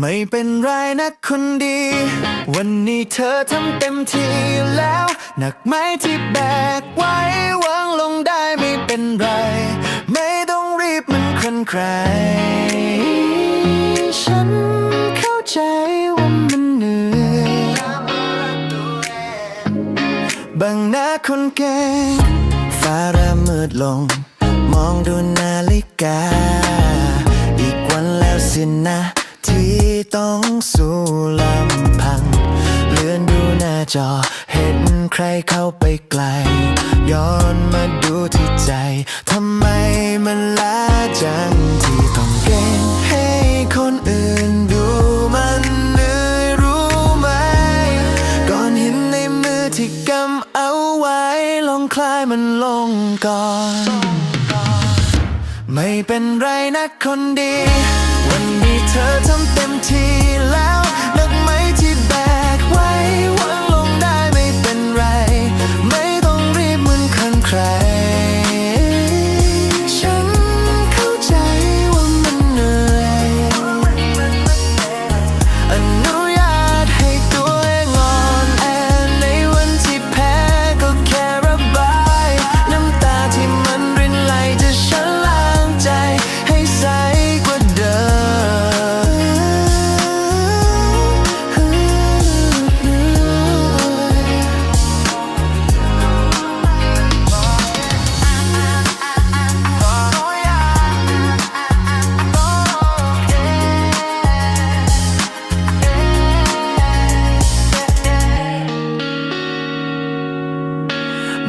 ไม่เป็นไรนะคนดี วันนี้เธอทำเต็มที่แล้ว หนักไหมที่แบกไว้วางลงได้ไม่เป็นไร ไม่ต้องรีบมันคนใคร ฉันเข้าใจว่ามันเหนื่อยบางหน้าคนเก่งฟ้าเริ่มมืดลง มองดูนาฬิกา อีกวันแล้วสินะ ต้องสู้ลำพัง เลื่อนดูหน้าจอ เห็นใครเข้าไปไกล ย้อนมาดูที่ใจ ทำไมมันล้าจังที่ต้องเก่งให้คนอื่นดูมันเหนื่อยรู้ไหมก้อนหินในมือที่กำเอาไว้ ลองคลายมันลงก่อนไม่เป็นไรนะคนดี วันนี้เธอทำเต็มที่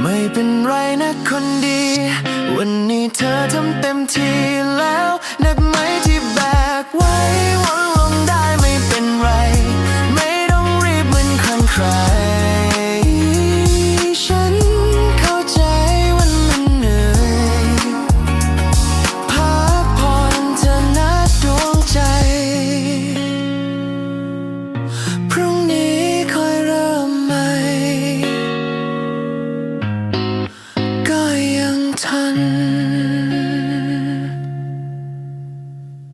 ไม่เป็นไรนะคนดี วันนี้เธอทำเต็มที่แล้วนักไหมที่แบกไว้ 산